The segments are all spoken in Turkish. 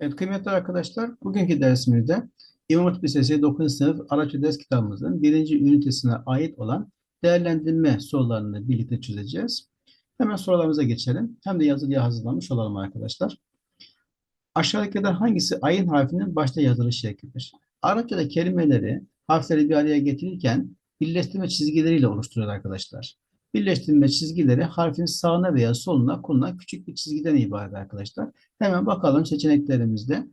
Evet kıymetli arkadaşlar, bugünkü dersimizde İmam Hatip Lisesi 9. sınıf Arapça ders kitabımızın birinci ünitesine ait olan değerlendirme sorularını birlikte çözeceğiz. Hemen sorularımıza geçelim. Hem de yazılıya hazırlanmış olalım arkadaşlar. Aşağıdakilerden hangisi ayın harfinin başta yazılış şeklidir? Arapçada kelimeleri, harfleri bir araya getirirken birleştirme çizgileriyle oluşturuyor arkadaşlar. Birleştirme çizgileri harfin sağına veya soluna konulan küçük bir çizgiden ibaret arkadaşlar. Hemen bakalım seçeneklerimizde.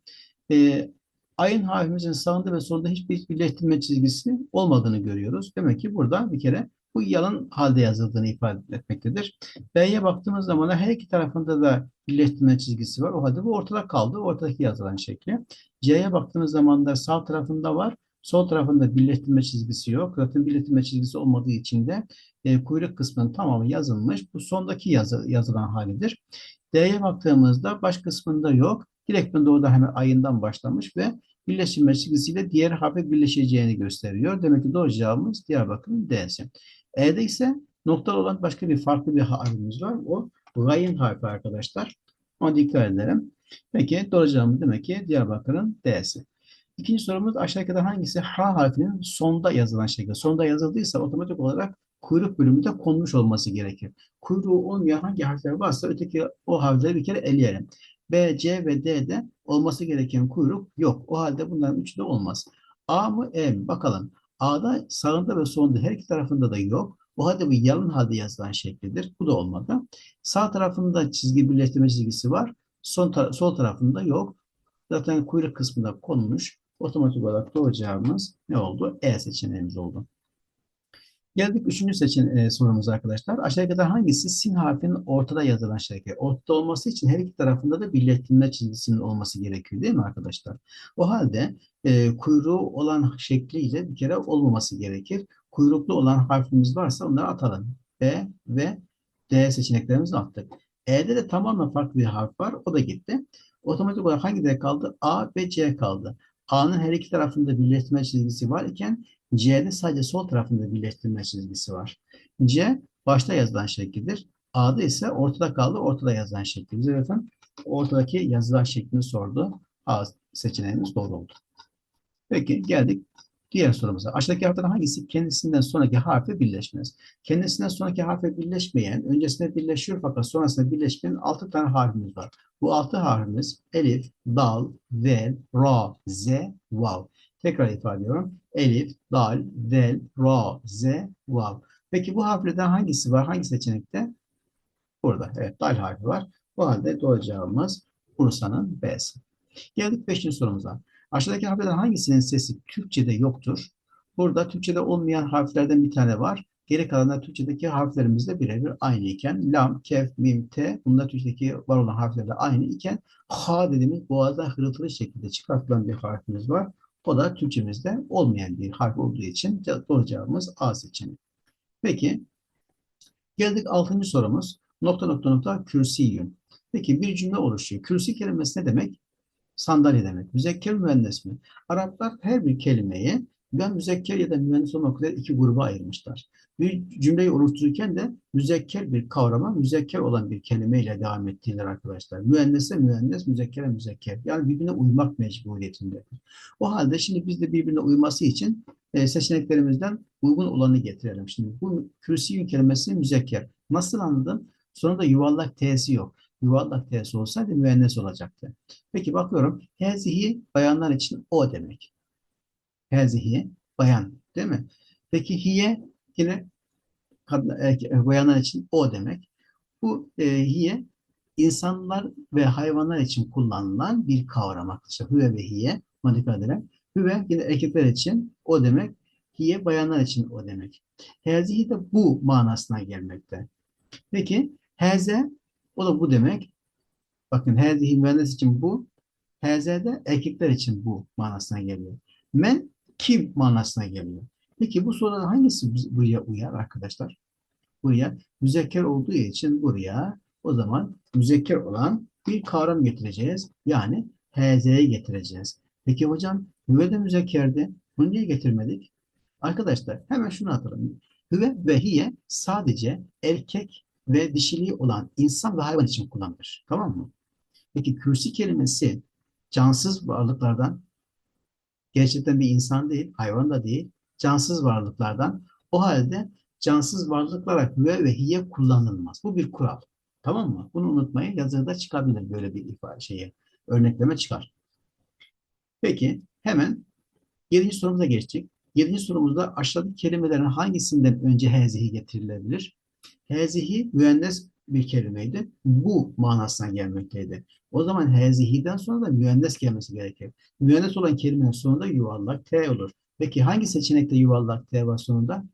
Ee, ayın harfimizin sağında ve solunda hiçbir birleştirme çizgisi olmadığını görüyoruz. Demek ki burada bir kere bu yalın halde yazıldığını ifade etmektedir. B'ye baktığımız zaman her iki tarafında da birleştirme çizgisi var. O halde bu ortada kaldı. Ortadaki yazılan şekli. C'ye baktığımız zaman da sağ tarafında var. Sol tarafında birleştirme çizgisi yok. Zaten birleştirme çizgisi olmadığı için de e, kuyruk kısmının tamamı yazılmış. Bu sondaki yazı, yazılan halidir. D'ye baktığımızda baş kısmında yok. Direktmen doğruda hemen ayından başlamış ve birleştirme çizgisiyle diğer harfe birleşeceğini gösteriyor. Demek ki doğru cevabımız Diyarbakır'ın D'si. E'de ise noktalı olan başka bir farklı bir harfimiz var. O Gayın harfi arkadaşlar. Ona dikkat edelim. Peki doğru cevabımız demek ki Diyarbakır'ın D'si. İkinci sorumuz aşağıdaki hangisi H harfinin sonda yazılan şekilde. Sonda yazıldıysa otomatik olarak kuyruk bölümünde konmuş olması gerekir. Kuyruğu olmayan hangi harfler varsa öteki o harfleri bir kere eleyelim. B, C ve D'de olması gereken kuyruk yok. O halde bunların üçü de olmaz. A mı E mi? Bakalım. A'da sağında ve solunda her iki tarafında da yok. O halde bu yalın halde yazılan şeklidir. Bu da olmadı. Sağ tarafında çizgi birleştirme çizgisi var. Son ta sol tarafında yok. Zaten kuyruk kısmında konmuş. Otomatik olarak doğru cevabımız ne oldu? E seçeneğimiz oldu. Geldik üçüncü seçen e, sorumuza arkadaşlar. Aşağıdaki hangisi sin harfinin ortada yazılan şekli? Ortada olması için her iki tarafında da birleştirme çizgisinin olması gerekiyor değil mi arkadaşlar? O halde e, kuyruğu olan şekliyle bir kere olmaması gerekir. Kuyruklu olan harfimiz varsa onları atalım. B ve D seçeneklerimizi attık. E'de de tamamen farklı bir harf var. O da gitti. Otomatik olarak hangi D kaldı? A ve C kaldı. A'nın her iki tarafında birleştirme çizgisi var iken C'de sadece sol tarafında birleştirme çizgisi var. C başta yazılan şekildir. A'da ise ortada kaldı, ortada yazılan şekli. Bize efendim ortadaki yazılan şeklini sordu. A seçeneğimiz doğru oldu. Peki geldik diğer sorumuza. Aşağıdaki harflerden hangisi kendisinden sonraki harfe birleşmez? Kendisinden sonraki harfe birleşmeyen, öncesinde birleşiyor fakat sonrasında birleşmeyen altı tane harfimiz var. Bu altı harfimiz elif, dal, vel, ra, z, vav. Tekrar ifade ediyorum. Elif, dal, vel, ra, z, vav. Peki bu harflerden hangisi var? Hangi seçenekte? Burada. Evet, dal harfi var. Bu halde doğru cevabımız Bursa'nın B'si. Geldik beşinci sorumuza. Aşağıdaki harflerden hangisinin sesi Türkçe'de yoktur? Burada Türkçe'de olmayan harflerden bir tane var. Geri kalanlar Türkçedeki harflerimizle birebir aynı iken lam, kef, mim, te bunlar Türkçedeki var olan harflerle aynı iken ha dediğimiz boğazdan hırıltılı şekilde çıkartılan bir harfimiz var. O da Türkçemizde olmayan bir harf olduğu için doğru cevabımız A seçeneği. Peki geldik altıncı sorumuz. Nokta nokta nokta kürsiyün. Peki bir cümle oluşuyor. Kürsi kelimesi ne demek? Sandalye demek. Müzekker müennes mi? Araplar her bir kelimeyi ben müzekker ya da müennes olmak üzere iki gruba ayırmışlar. Bir cümleyi oluştururken de müzekker bir kavrama, müzekker olan bir kelimeyle devam ettiler arkadaşlar. Müennese müennes, müzekkere müzekker. Yani birbirine uymak mecburiyetinde. O halde şimdi biz de birbirine uyması için e, seçeneklerimizden uygun olanı getirelim. Şimdi bu kürsiyün kelimesi müzekker. Nasıl anladım? Sonra da yuvarlak t'si yok. Yuvarlak t'si olsaydı müennes olacaktı. Peki bakıyorum. Hezihi bayanlar için o demek. Hezihi bayan değil mi? Peki hiye yine kadın, erkek, bayanlar için o demek. Bu e, hiye insanlar ve hayvanlar için kullanılan bir kavram arkadaşlar. Hüve ve hiye. Edelim. Hüve yine erkekler için o demek. Hiye bayanlar için o demek. Hezihi de bu manasına gelmekte. Peki heze o da bu demek. Bakın hezihi mühendis için bu. Heze de erkekler için bu manasına geliyor. Men kim manasına geliyor. Peki bu soruda hangisi buraya uyar arkadaşlar? Buraya müzekker olduğu için buraya o zaman müzekker olan bir kavram getireceğiz. Yani HZ'ye getireceğiz. Peki hocam hüve de müzekkerdi. Bunu niye getirmedik? Arkadaşlar hemen şunu atalım. Hüve ve hiye sadece erkek ve dişiliği olan insan ve hayvan için kullanılır. Tamam mı? Peki kürsi kelimesi cansız varlıklardan gerçekten bir insan değil, hayvan da değil, cansız varlıklardan o halde cansız varlıklara hüve ve hiye kullanılmaz. Bu bir kural. Tamam mı? Bunu unutmayın. Yazıda çıkabilir böyle bir ifade şeyi. Örnekleme çıkar. Peki hemen yedinci sorumuza geçtik. Yedinci sorumuzda aşağıdaki kelimelerin hangisinden önce hezihi getirilebilir? Hezihi müennes bir kelimeydi. Bu manasına gelmekteydi. O zaman hezihiden sonra da müennes gelmesi gerekir. Müennes olan kelimenin sonunda yuvarlak T olur. Peki hangi seçenekte yuvarlak T var sonunda?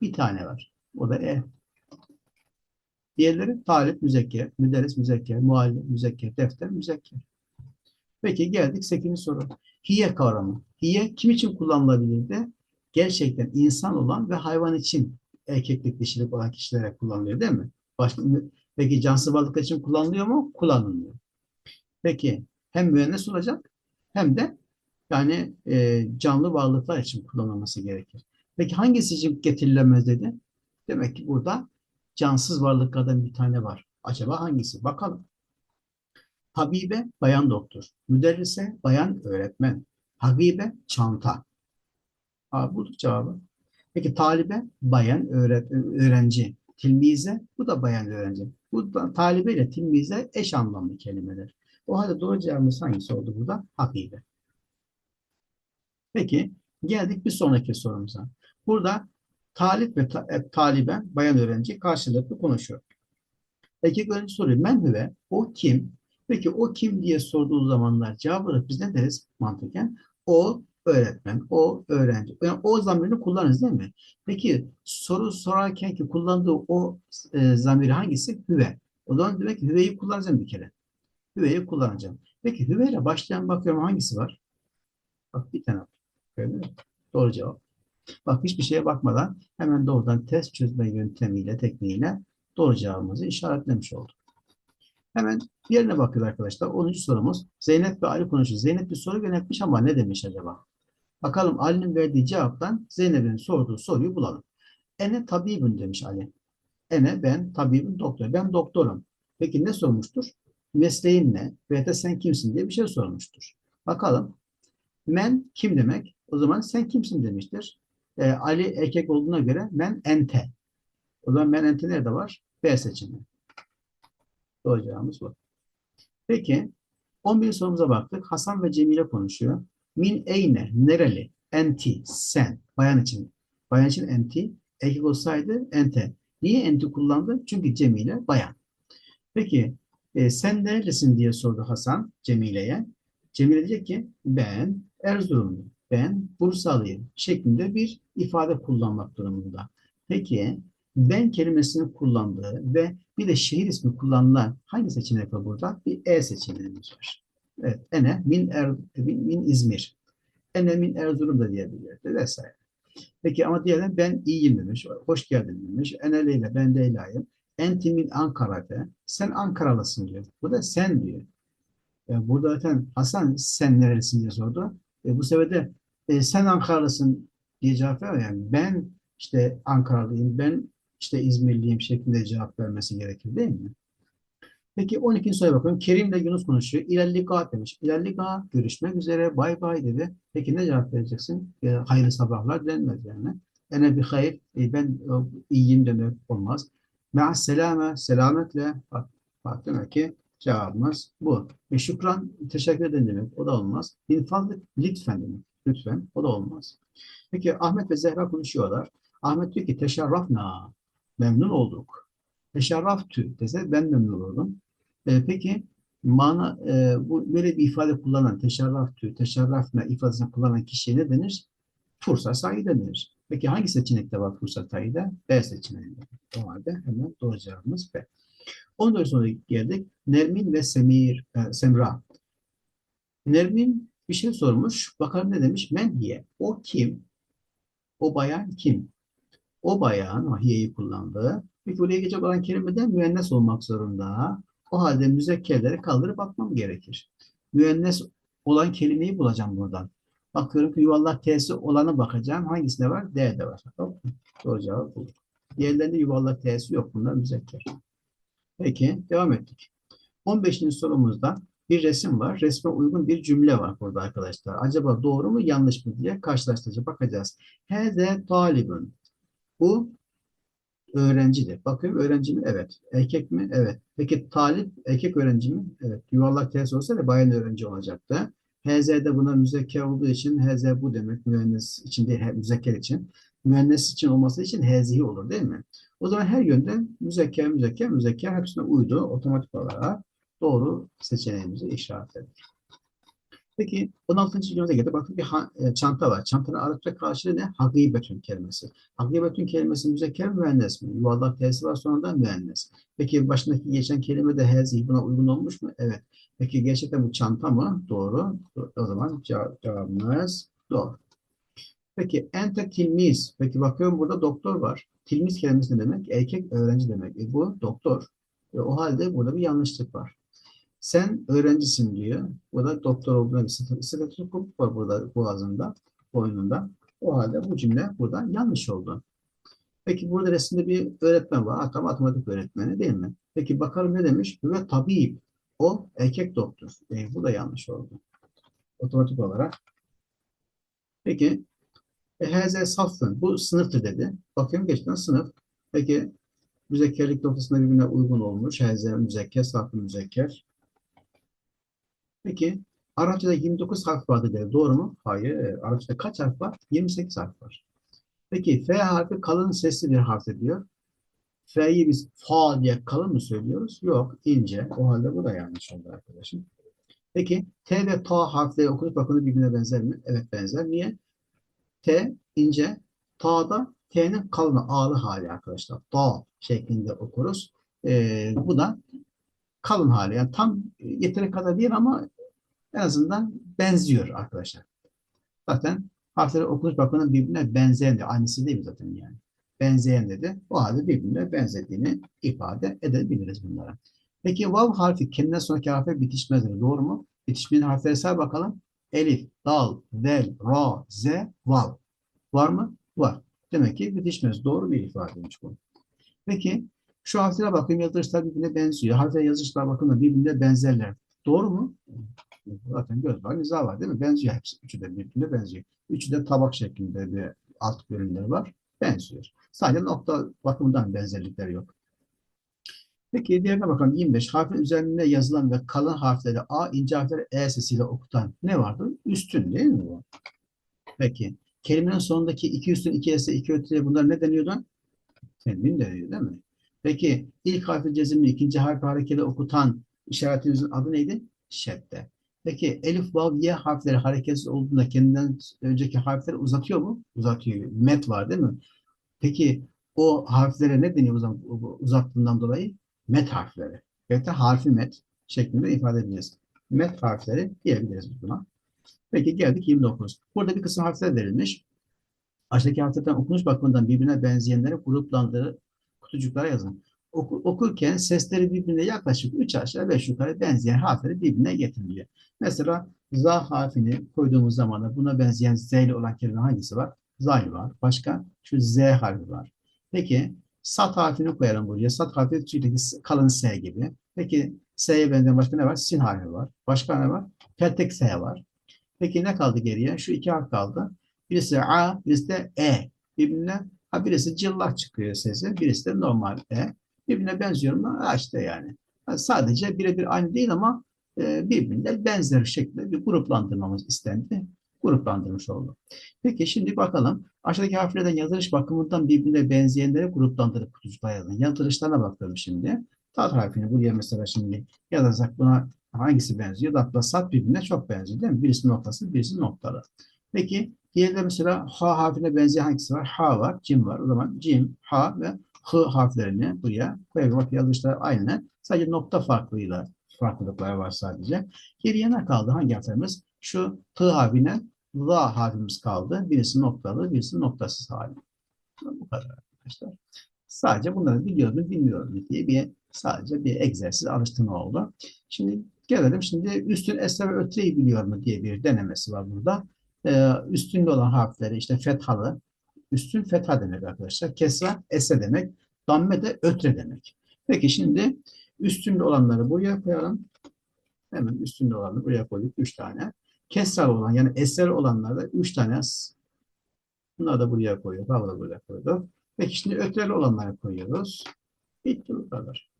Bir tane var. O da E. Diğerleri talip müzekker, müderris müzekker, muallim müzekker, defter müzekker. Peki geldik 8. soru. Hiye kavramı. Hiye kim için kullanılabilir de? Gerçekten insan olan ve hayvan için erkeklik dişilik olan kişilere kullanılıyor değil mi? Başka, peki cansız varlıklar için kullanılıyor mu? Kullanılmıyor. Peki hem müennes olacak hem de yani e, canlı varlıklar için kullanılması gerekir. Peki hangisi için getirilemez dedi? Demek ki burada cansız varlıklardan bir tane var. Acaba hangisi? Bakalım. Habibe bayan doktor. Müderrise bayan öğretmen. Habibe çanta. Aa, bulduk cevabı. Peki talibe bayan öğrenci. Tilmize bu da bayan öğrenci. Bu da talibe ile tilmize eş anlamlı kelimeler. O halde doğru cevabımız hangisi oldu burada? Habibe. Peki geldik bir sonraki sorumuza. Burada talip ve ta e, talibe bayan öğrenci karşılıklı konuşuyor. Peki öğrenci soruyor. Men hüve o kim? Peki o kim diye sorduğu zamanlar cevap olarak biz ne deriz mantıken? O öğretmen, o öğrenci. Yani o zamirini kullanırız değil mi? Peki soru sorarken ki kullandığı o e, zamiri hangisi? Hüve. O zaman demek ki hüveyi kullanacağım bir kere. Hüveyi kullanacağım. Peki hüve ile başlayan bakıyorum hangisi var? Bak bir tane. Öyle mi? Doğru cevap. Bak hiçbir şeye bakmadan hemen doğrudan test çözme yöntemiyle, tekniğiyle doğru cevabımızı işaretlemiş olduk. Hemen diğerine bakıyoruz arkadaşlar. 10. sorumuz. Zeynep ve Ali konuşuyor. Zeynep bir soru yönetmiş ama ne demiş acaba? Bakalım Ali'nin verdiği cevaptan Zeynep'in sorduğu soruyu bulalım. Ene tabibün demiş Ali. Ene ben tabibim doktor. Ben doktorum. Peki ne sormuştur? Mesleğin ne? Veya da sen kimsin diye bir şey sormuştur. Bakalım. Men kim demek? O zaman sen kimsin demiştir. Ee, Ali erkek olduğuna göre men ente. O zaman men ente nerede var? B seçeneği. Doğru cevabımız bu. Peki 11 sorumuza baktık. Hasan ve Cemile konuşuyor. Min eyne, nereli, enti, sen. Bayan için. Bayan için enti. Erkek olsaydı ente. Niye enti kullandı? Çünkü Cemile bayan. Peki e, sen nerelisin diye sordu Hasan Cemile'ye. Cemile diyecek ki ben Erzurumluyum, ben Bursalıyım şeklinde bir ifade kullanmak durumunda. Peki ben kelimesini kullandığı ve bir de şehir ismi kullanılan hangi seçenek var burada? Bir E seçeneğimiz var. Evet, ene min, er, min, min İzmir. Ene min Erzurum da diyebilirdi vesaire. Peki ama diyelim ben iyiyim demiş, hoş geldin demiş. Ene Leyla, ben Leyla'yım. Enti min Ankara'da. Sen Ankaralısın diyor. Bu da sen diyor. Yani burada zaten Hasan sen nerelisin diye sordu. E, bu sefer de e, sen Ankaralısın diye cevap veriyor. Yani ben işte Ankaralıyım, ben işte İzmirliyim şeklinde cevap vermesi gerekir değil mi? Peki 12. soruya bakalım. Kerim ile Yunus konuşuyor. İlerlika demiş. İlerlika görüşmek üzere bay bay dedi. Peki ne cevap vereceksin? E, hayırlı sabahlar denmez yani. Ene bir hayır. E, ben e, iyiyim demek olmaz. Me'as selame selametle. Bak, bak demek ki cevabımız bu. E, şükran teşekkür ederim demek. O da olmaz. İnfazlık lütfen demek. Lütfen. O da olmaz. Peki Ahmet ve Zehra konuşuyorlar. Ahmet diyor ki teşerrafna. Memnun olduk. Teşerraftü dese ben memnun olurum. E, peki mana e, bu böyle bir ifade kullanan teşerraftü, teşerrafna ifadesini kullanan kişiye ne denir? Fırsat sahibi denir. Peki hangi seçenekte var fırsat sahibi? B seçeneğinde. O halde hemen doğru cevabımız B. Ondan sonra geldik. Nermin ve Semir, e, Semra. Nermin bir şey sormuş. Bakalım ne demiş? Menhiye. O kim? O bayan kim? O bayan, ahiyeyi kullandı. Peki buraya gelecek olan kelimeden müennes olmak zorunda. O halde müzekkerleri kaldırıp atmam gerekir. Müennes olan kelimeyi bulacağım buradan. Bakıyorum ki yuvarlak t'si olanı bakacağım. Hangisinde var? D'de var. Doğru cevap bulduk. Diğerlerinde yuvarlak t'si yok. Bunlar müzekker. Peki devam ettik. 15. sorumuzda bir resim var. Resme uygun bir cümle var burada arkadaşlar. Acaba doğru mu yanlış mı diye karşılaştırıcı bakacağız. Heze talibun. Bu öğrencidir. Bakıyorum öğrenci mi? Evet. Erkek mi? Evet. Peki talip erkek öğrenci mi? Evet. Yuvarlak ters olsa da bayan öğrenci olacaktı. HZ de buna müzekker olduğu için HZ bu demek. Mühendis için değil, müzekker için. Mühendis için olması için HZ'i olur değil mi? O zaman her yönden müzekker, müzekker, müzekker hepsine uydu. Otomatik olarak doğru seçeneğimizi işaretledik. Peki 16. videomuza geldik. Bakın bir ha- e, çanta var. Çantanın Arapça karşılığı ne? Hagibetün kelimesi. Hagibetün kelimesi müzekker müennes mi? Yuvarlak tersi var sonunda müennes. Peki başındaki geçen kelime de hezi buna uygun olmuş mu? Evet. Peki gerçekten bu çanta mı? Doğru. O zaman cevap, cevabımız doğru. Peki ente tilmiz. Peki bakıyorum burada doktor var. Tilmiz kelimesi ne demek? Erkek öğrenci demek. E, bu doktor. E, o halde burada bir yanlışlık var. Sen öğrencisin diyor. Burada doktor olduğuna bir stetoskop var burada boğazında, boynunda. O halde bu cümle burada yanlış oldu. Peki burada resimde bir öğretmen var. Hatta matematik öğretmeni değil mi? Peki bakalım ne demiş? Ve tabip. O erkek doktor. E, bu da yanlış oldu. Otomatik olarak. Peki e, heze safın. Bu sınıftır dedi. Bakıyorum gerçekten sınıf. Peki müzekkerlik noktasında birbirine uygun olmuş. Heze müzekker, safın müzekker. Peki Arapçada 29 harf vardı dedi. Doğru mu? Hayır. Arapçada kaç harf var? 28 harf var. Peki F harfi kalın sesli bir harf diyor. F'yi biz fa diye kalın mı söylüyoruz? Yok, ince. O halde bu da yanlış oldu arkadaşım. Peki T ve Ta harfleri okunup bakımı birbirine benzer mi? Evet benzer. Niye? T ince, Ta da T'nin kalın ağlı hali arkadaşlar. Ta şeklinde okuruz. Ee, bu da kalın hali. Yani tam yeteri kadar değil ama en azından benziyor arkadaşlar. Zaten harfleri okunuş bakımından birbirine benzeyen de aynısı değil mi zaten yani? Benzeyen dedi. O halde birbirine benzediğini ifade edebiliriz bunlara. Peki vav harfi kendinden sonraki harfe bitişmezdir. Doğru mu? Bitişmeyen harfleri say bakalım. Elif, dal, vel, ra, z, vav. Var mı? Var. Demek ki bitişmez. Doğru bir ifadeymiş bu. Peki şu harflere bakayım yazılışlar birbirine benziyor. Harfler yazılışlar bakımından birbirine benzerler. Doğru mu? Zaten göz var, niza var değil mi? Benziyor hepsi. Üçü de birbirine benziyor. Üçü de tabak şeklinde bir alt bölümleri var. Benziyor. Sadece nokta bakımından benzerlikleri yok. Peki diğerine bakalım 25. Harfin üzerinde yazılan ve kalın harfleri A, ince harfleri E sesiyle okutan ne vardı? Üstün değil mi bu? Peki. Kelimenin sonundaki iki üstün, iki ese, iki öteye bunlar ne deniyordu? Tenvin deniyor değil mi? Peki ilk harfi cezimli, ikinci harfi hareketi okutan işaretimizin adı neydi? Şedde. Peki elif, vav, ye harfleri hareketsiz olduğunda kendinden önceki harfleri uzatıyor mu? Uzatıyor. Met var değil mi? Peki o harflere ne deniyor o zaman bu uzattığından dolayı? Met harfleri. Evet harfi met şeklinde ifade edeceğiz. Met harfleri diyebiliriz buna. Peki geldik 29. Burada bir kısım harfler verilmiş. Aşağıdaki harflerden okunuş bakımından birbirine benzeyenleri gruplandırıp kutucuklara yazın. Oku, okurken sesleri birbirine yaklaşık 3 aşağı 5 yukarı benzeyen harfleri birbirine getiriliyor. Mesela za harfini koyduğumuz zaman da buna benzeyen z ile olan kelime hangisi var? Zay var. Başka? Şu z harfi var. Peki sat harfini koyalım buraya. Sat harfi Türkçedeki kalın s gibi. Peki s'ye benzeyen başka ne var? Sin harfi var. Başka ne var? Peltek s var. Peki ne kaldı geriye? Şu iki harf kaldı. Birisi a, birisi de e. Birbirine ha birisi cıllah çıkıyor sesi, birisi de normal e. Birbirine benziyor mu? İşte yani. Ha, sadece birebir aynı değil ama e, birbirine benzer şekilde bir gruplandırmamız istendi. Gruplandırmış olduk. Peki şimdi bakalım. Aşağıdaki harflerden yazılış bakımından birbirine benzeyenleri gruplandırıp kutucuklara yazın. Yazılışlarına bakalım şimdi. Tat harfini buraya mesela şimdi yazarsak buna hangisi benziyor? Datla sat birbirine çok benziyor değil mi? Birisi noktası, birisi noktalı. Peki diğerde mesela ha harfine benzeyen hangisi var? Ha var, cim var. O zaman cim, ha ve hı harflerini buraya koyalım. Bak yazılışlar aynı. Sadece nokta farklıyla farklılıklar var sadece. Geriye ne kaldı? Hangi harflerimiz? Şu t harfine la harfimiz kaldı. Birisi noktalı, birisi noktasız hali. Bu kadar arkadaşlar. Sadece bunları biliyordum, bilmiyorum diye bir sadece bir egzersiz alıştırma oldu. Şimdi gelelim şimdi üstün esra ve ötreyi biliyor mu diye bir denemesi var burada. Ee, üstünde olan harfleri işte fethalı, üstün fetha demek arkadaşlar. Kesra ese demek, damme de ötre demek. Peki şimdi üstünde olanları buraya koyalım. Hemen üstünde olanı buraya koyduk. Üç tane. Kesral olan yani esrer olanlarda üç tane. Bunları da buraya koyuyoruz. Bunu da buraya koyduk. Peki şimdi ötreli olanları koyuyoruz. Bitti bu kadar.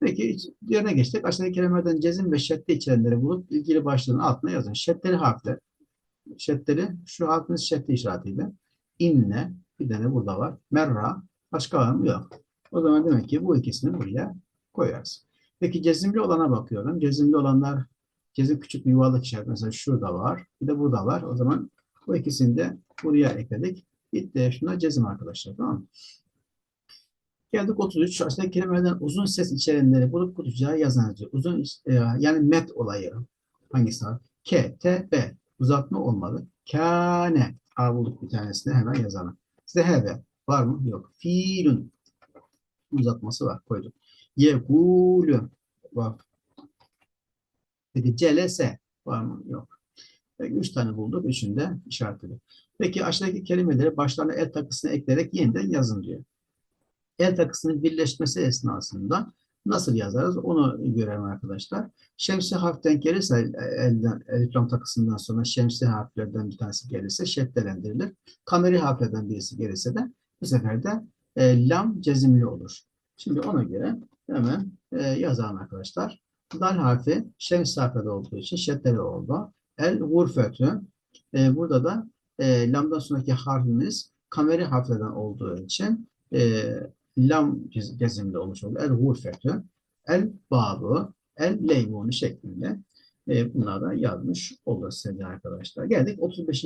Peki diğerine geçtik. Aşağıdaki kelimelerden cezim ve şedde içerenleri bulup ilgili başlığın altına yazın. Şeddeli harfler. Şeddeli şu harfimiz şedde işaretiyle. İnne bir tane burada var. Merra başka var mı? Yok. O zaman demek ki bu ikisini buraya koyarız. Peki cezimli olana bakıyorum. Cezimli olanlar cezim küçük bir yuvarlak işaret. Mesela şurada var. Bir de burada var. O zaman bu ikisini de buraya ekledik. Bitti. Şuna cezim arkadaşlar. Tamam mı? Geldik 33. Aşağıdaki kelimelerden uzun ses içerenleri bulup kutucuğa yazan diyor. Uzun e, yani met olayı. Hangisi var? K, T, B. Uzatma olmalı. Kâne. A bulduk bir tanesini hemen yazalım. Zehebe. Var mı? Yok. Fiilun. Uzatması var. Koyduk. Yekûlü. Var. Peki celese. Var mı? Yok. Peki, üç tane bulduk. Üçünü de işaretledik. Peki aşağıdaki kelimeleri başlarına el takısını ekleyerek yeniden yazın diyor el takısının birleşmesi esnasında nasıl yazarız onu görelim arkadaşlar. Şemsi harf denk gelirse elden, eliflam takısından sonra şemsi harflerden bir tanesi gelirse şeddelendirilir. Kameri harflerden birisi gelirse de bu sefer de e, lam cezimli olur. Şimdi ona göre hemen e, yazalım arkadaşlar. Dal harfi şems harfleri olduğu için şeddeli oldu. El gurfetü. E, burada da e, lamdan sonraki harfimiz kameri harflerden olduğu için e, lam cezimli olmuş oldu. El gurfetü, el babı, el leymunu şeklinde e, bunlar da yazmış oluruz sevgili arkadaşlar. Geldik 35.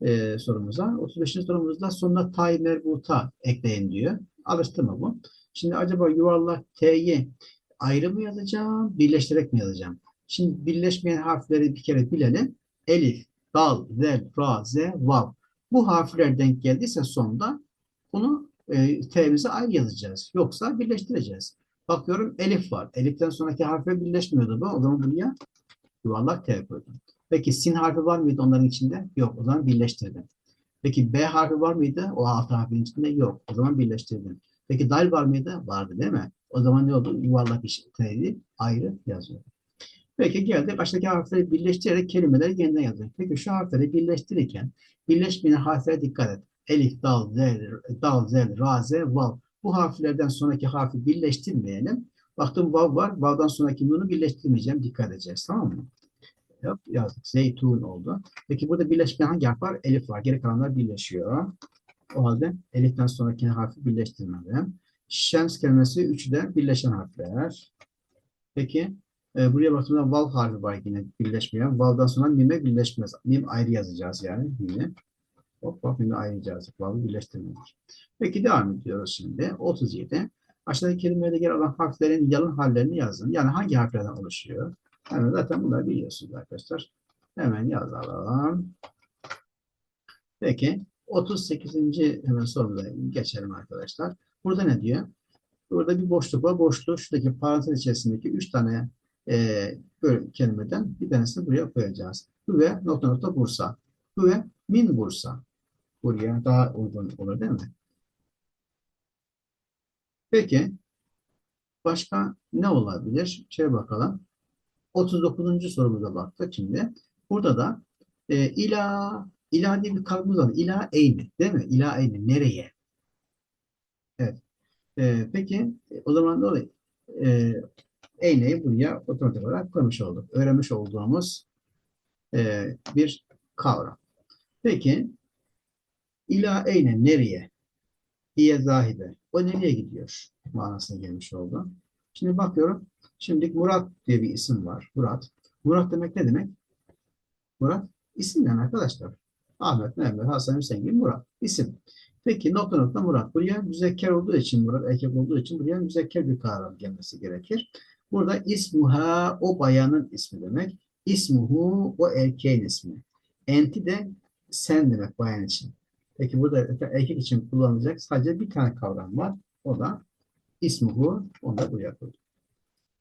E, sorumuza. 35. sorumuzda sonuna tay merbuta ekleyin diyor. Alıştırma bu. Şimdi acaba yuvarlak T'yi ayrı mı yazacağım, birleştirerek mi yazacağım? Şimdi birleşmeyen harfleri bir kere bilelim. Elif, dal, zel, ra, z, vav. Bu harfler denk geldiyse sonda bunu e, T'mizi ayrı yazacağız. Yoksa birleştireceğiz. Bakıyorum elif var. Eliften sonraki harfe birleşmiyordu bu. O zaman buraya yuvarlak T koydum. Peki sin harfi var mıydı onların içinde? Yok. O zaman birleştirdim. Peki B harfi var mıydı? O alt harfin içinde yok. O zaman birleştirdim. Peki dal var mıydı? Vardı değil mi? O zaman ne oldu? Yuvarlak T'yi ayrı yazıyorum. Peki geldik aşağıdaki harfleri birleştirerek kelimeleri yeniden yazıyoruz. Peki şu harfleri birleştirirken birleşmeyen harflere dikkat et. Elif, dal, zel, dal, zel, ra, ze, vav. Bu harflerden sonraki harfi birleştirmeyelim. Baktım vav var. Vav'dan sonraki nunu birleştirmeyeceğim. Dikkat edeceğiz. Tamam mı? Yap, yazdık. Zeytun oldu. Peki burada birleşmeyen hangi harf var? Elif var. Geri kalanlar birleşiyor. O halde eliften sonraki harfi birleştirmedim. Şems kelimesi üçü de birleşen harfler. Peki e, buraya baktığımda vav harfi var yine birleşmeyen. Vav'dan sonra mime birleşmez. Mim ayrı yazacağız yani. Mime. Hop hop yine ayrıca yazıklarla birleştirmeler. Peki devam ediyoruz şimdi. 37. Aşağıdaki kelimelerde yer alan harflerin yalın hallerini yazın. Yani hangi harflerden oluşuyor? Hemen zaten bunları biliyorsunuz arkadaşlar. Hemen yazalım. Peki 38. hemen sorumuza geçelim arkadaşlar. Burada ne diyor? Burada bir boşluk var. Boşluğu şuradaki parantez içerisindeki 3 tane e, böyle kelimeden bir tanesini buraya koyacağız. Hüve nokta nokta Bursa. Hüve min Bursa buraya daha uygun olur değil mi? Peki başka ne olabilir? Şöyle bakalım. 39. sorumuza baktık şimdi. Burada da e, ila ila diye bir kalıbımız var. İla eyni değil mi? İla eyni nereye? Evet. E, peki o zaman dolayı e, eyneyi buraya otomatik olarak koymuş olduk. Öğrenmiş olduğumuz e, bir kavram. Peki İla eyne nereye? İye zahibe. O nereye gidiyor? Manasına gelmiş oldu. Şimdi bakıyorum. Şimdi Murat diye bir isim var. Murat. Murat demek ne demek? Murat isim yani arkadaşlar. Ahmet, Mehmet, Hasan, Hüseyin gibi Murat. İsim. Peki nokta nokta Murat. Buraya müzekker olduğu için Murat erkek olduğu için buraya müzekker bir kavram gelmesi gerekir. Burada ismuha o bayanın ismi demek. İsmuhu o erkeğin ismi. Enti de sen demek bayan için. Peki burada erkek için kullanılacak sadece bir tane kavram var. O da ismuhu. Onu da buraya koyduk.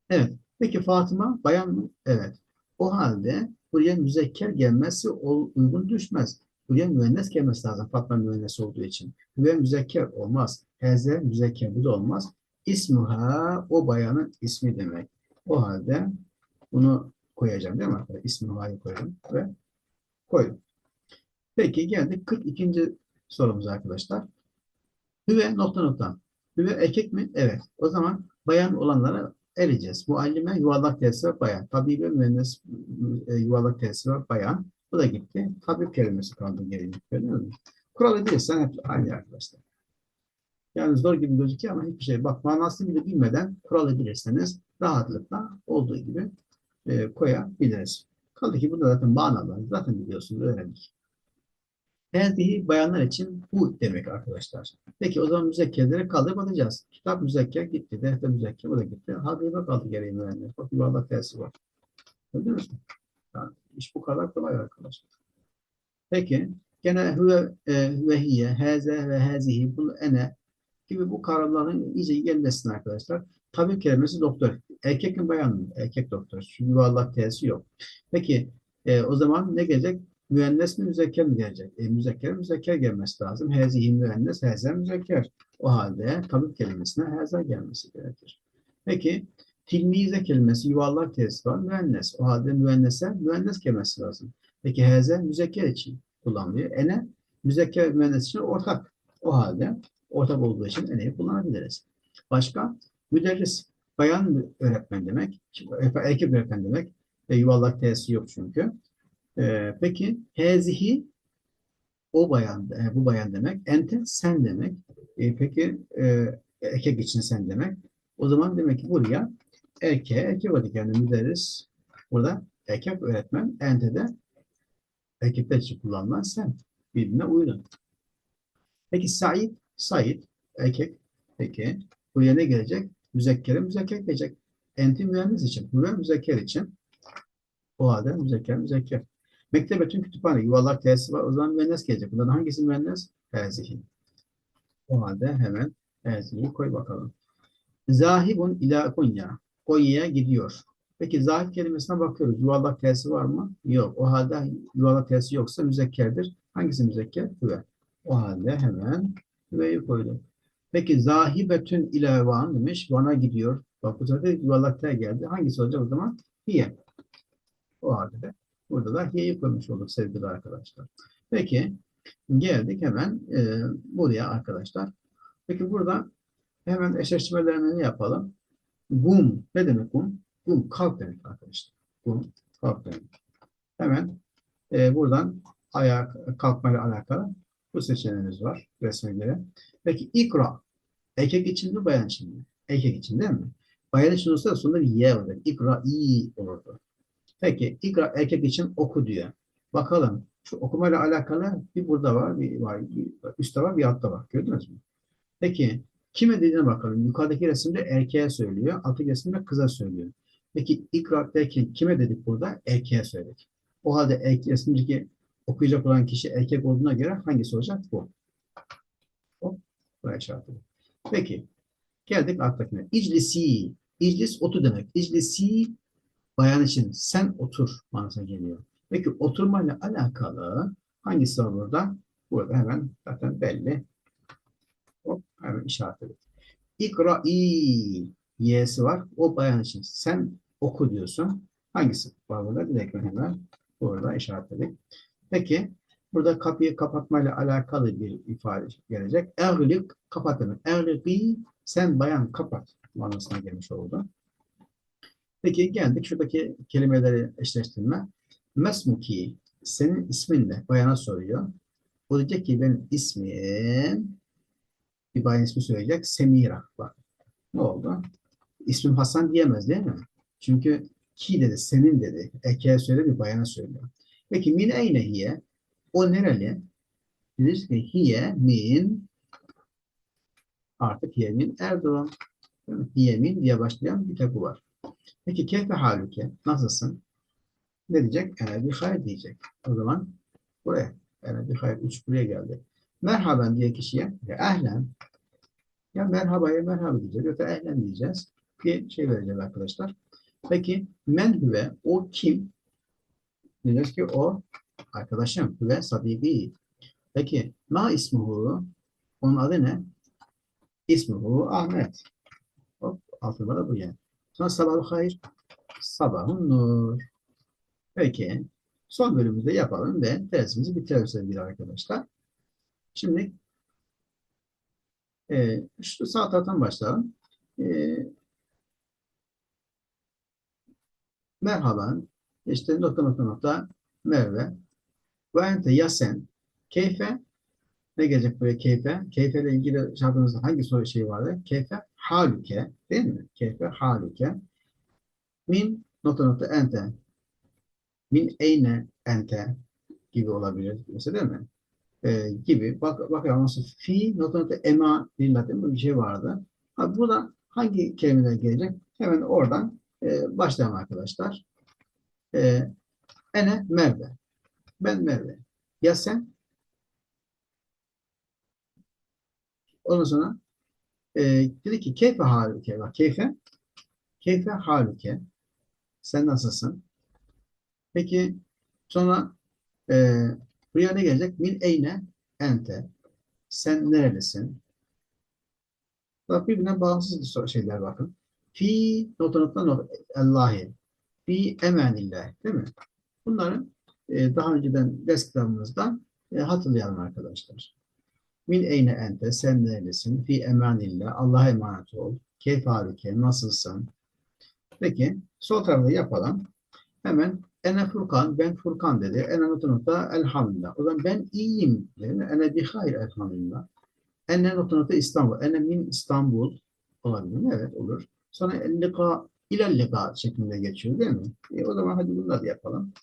Evet. Peki Fatıma bayan mı? Evet. O halde buraya müzekker gelmesi uygun düşmez. Buraya müennes gelmesi lazım. Fatma müennes olduğu için. Ve müzekker olmaz. Heze müzekker bu da olmaz. İsmuha o bayanın ismi demek. O halde Bunu koyacağım değil mi Hüve'yi koydum ve koydum. Peki geldik 42. sorumuza arkadaşlar. Hüve nokta nokta. Hüve erkek mi? Evet. O zaman bayan olanlara eleyeceğiz. Muallime yuvarlak tersi var bayan. Tabibe mühendis e, yuvarlak tersi var bayan. Bu da gitti. Tabip kelimesi kaldı geriye. Görüyor musun? Kuralı bilirsen hep aynı arkadaşlar. Yani zor gibi gözüküyor ama hiçbir şey. Bak manasını bile bilmeden kuralı bilirseniz rahatlıkla olduğu gibi e, koyabiliriz. Kaldı ki burada zaten manalar zaten biliyorsunuz öğrendik. Terzihi bayanlar için bu demek arkadaşlar. Peki o zaman müzekkerleri kaldırıp atacağız. Kitap müzekker gitti. Defter müzekker bu da gitti. Habibe kaldı geriye mühendis. Bak yuvarlak tersi var. Gördünüz mü? Yani iş bu kadar kolay arkadaşlar. Peki gene hüve, e, hüvehiye, heze ve hezihi, bunu ene gibi bu kavramların iyice gelmesin arkadaşlar. Tabip kelimesi doktor. Erkek mi bayan mı? Erkek doktor. Çünkü yuvarlak tersi yok. Peki e, o zaman ne gelecek? Müennes mi müzekker mi gelecek? E, müzekker müzekker gelmesi lazım. Hezihi müennes, hezer müzekker. O halde tabip kelimesine hezer gelmesi gerekir. Peki tilmize kelimesi yuvarlak tersi var. Müennes. O halde müennese müennes gelmesi lazım. Peki hezer müzekker için kullanılıyor. Ene müzekker müennes için ortak. O halde ortak olduğu için eneyi kullanabiliriz. Başka? Müderris. Bayan öğretmen demek. Erkek öğretmen demek. E, yuvarlak tersi yok çünkü. Ee, peki hezihi o bayan, e, bu bayan demek. Ente sen demek. E, peki e, erkek için sen demek. O zaman demek ki buraya erkeğe erkek olacak. Yani müderris burada erkek öğretmen. Ente de erkekler için kullanılan sen. Birbirine uygun. Peki Said, Said erkek. Peki buraya ne gelecek? Müzekkere müzekker gelecek. Enti mühendis için. Müve müzekker için. O halde müzekker müzekker. Mektebetün kütüphane yuvarlak tersi var. O zaman müennes gelecek. Bunların hangisi müennes? Terzihi. O halde hemen terzihi koy bakalım. Zahibun ila Konya. Konya'ya gidiyor. Peki zahib kelimesine bakıyoruz. Yuvarlak tersi var mı? Yok. O halde yuvarlak tersi yoksa müzekkerdir. Hangisi müzekker? Hüve. O halde hemen hüveyi koydum. Peki zahibetün ila van demiş. Van'a gidiyor. Bak bu sefer yuvarlak ter geldi. Hangisi olacak o zaman? Hiye. O halde de Burada da hiyeyi koymuş olduk sevgili arkadaşlar. Peki geldik hemen e, buraya arkadaşlar. Peki burada hemen eşleştirmelerini yapalım. Gum ne demek gum? Gum kalk demek arkadaşlar. Gum kalk demek. Hemen e, buradan ayağa kalkmayla alakalı bu seçeneğimiz var resme göre. Peki ikra erkek için mi bayan için mi? Erkek için değil mi? Bayan için olsa sonunda bir ye olur. İkra iyi olurdu. Peki ikra erkek için oku diyor. Bakalım şu okumayla alakalı bir burada var, bir var, bir üstte var, bir altta var. Gördünüz mü? Peki kime dediğine bakalım. Yukarıdaki resimde erkeğe söylüyor, alttaki resimde kıza söylüyor. Peki ikra derken kime dedik burada? Erkeğe söyledik. O halde erkek, resimdeki okuyacak olan kişi erkek olduğuna göre hangisi olacak? Bu. Hop, buraya çarpalım. Peki, geldik alttakine. İclisi, iclis otu demek. İclisi bayan için sen otur manasına geliyor. Peki oturmayla alakalı hangisi var burada? Burada hemen zaten belli. Hop, hemen işaretledik. İkra'i y'si var. O bayan için sen oku diyorsun. Hangisi var burada? Direkt hemen burada işaretledik. Peki burada kapıyı kapatmayla alakalı bir ifade gelecek. Eğlik kapat demek. Eğliqi sen bayan kapat manasına gelmiş oldu. Peki geldik şuradaki kelimeleri eşleştirme. Mesmuki senin ismin ne? Bayana soruyor. O diyecek ki benim ismim bir bayan ismi söyleyecek. Semira. Bak. Ne oldu? İsmim Hasan diyemez değil mi? Çünkü ki dedi, senin dedi. Erkeğe söyle bir bayana söylüyor. Peki min eyne hiye? O nereli? Deriz ki hiye min artık hiye min Erdoğan. Hiye min diye başlayan bir tabu var. Peki keyfe halüke? Nasılsın? Ne diyecek? Ene bir hayır diyecek. O zaman buraya. Ene bir hayır. Üç buraya geldi. Merhaben diye kişiye ya ehlen ya merhabaya merhaba diyeceğiz. Ya da ehlen diyeceğiz. Bir şey vereceğiz arkadaşlar. Peki men hüve o kim? Diyeceğiz ki o arkadaşım. Hüve sadiki. Peki ma ismuhu? Onun adı ne? İsmuhu Ahmet. Hop altında da bu yani. Sabahı hayır. sabahun nur. Peki. Son bölümümüzde yapalım ve dersimizi bitirelim sevgili arkadaşlar. Şimdi e, şu sağ taraftan başlayalım. E, merhaba. İşte nokta nokta nokta Merve. Ve ente ya sen. Keyfe ne gelecek buraya keyfe? Keyfe ile ilgili şartımızda hangi soru şey vardı? Keyfe halüke değil mi? Keyfe halüke. Min nokta nokta ente. Min eyne ente gibi olabilir. Mesela değil mi? Ee, gibi. Bak, bakalım nasıl fi nokta nokta ema mi? Bir şey vardı. Ha, burada hangi kelimeler gelecek? Hemen oradan e, başlayalım arkadaşlar. E, ene Merve. Ben Merve. Ya sen? Ondan sonra e, dedi ki keyfe halüke. Bak keyfe. Keyfe halüke. Sen nasılsın? Peki sonra e, buraya ne gelecek? Min eyne ente. Sen nerelisin? Bak birbirine bağımsız şeyler bakın. Fi nokta nokta nokta Allahi. Fi emenillah. Değil mi? Bunları e, daha önceden ders kitabımızda e, hatırlayalım arkadaşlar. Min eyne ente, sen neredesin? Fi emanillah, Allah'a emanet ol. Keyf halike, nasılsın? Peki, sol tarafta yapalım. Hemen ene Furkan, ben Furkan dedi. Ene nokta nokta elhamdülillah. O zaman ben iyiyim dedi. Ene bi hayr elhamdülillah. Ene nokta nokta İstanbul. Ene min İstanbul. Olabilir mi? Evet olur. Sonra lika, ile lika şeklinde geçiyor değil mi? E, o zaman hadi bunları yapalım.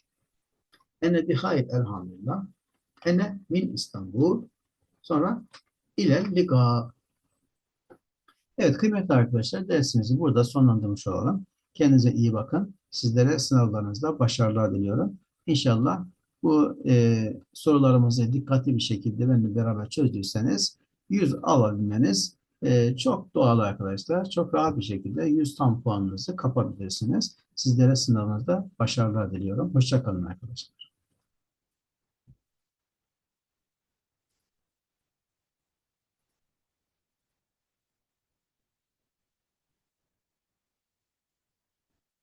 Ene bi hayr elhamdülillah. Ene min İstanbul. Sonra ile liga. Evet kıymetli arkadaşlar dersimizi burada sonlandırmış olalım. Kendinize iyi bakın. Sizlere sınavlarınızda başarılar diliyorum. İnşallah bu e, sorularımızı dikkatli bir şekilde benimle beraber çözdüyseniz 100 alabilmeniz e, çok doğal arkadaşlar. Çok rahat bir şekilde 100 tam puanınızı kapabilirsiniz. Sizlere sınavınızda başarılar diliyorum. Hoşçakalın arkadaşlar.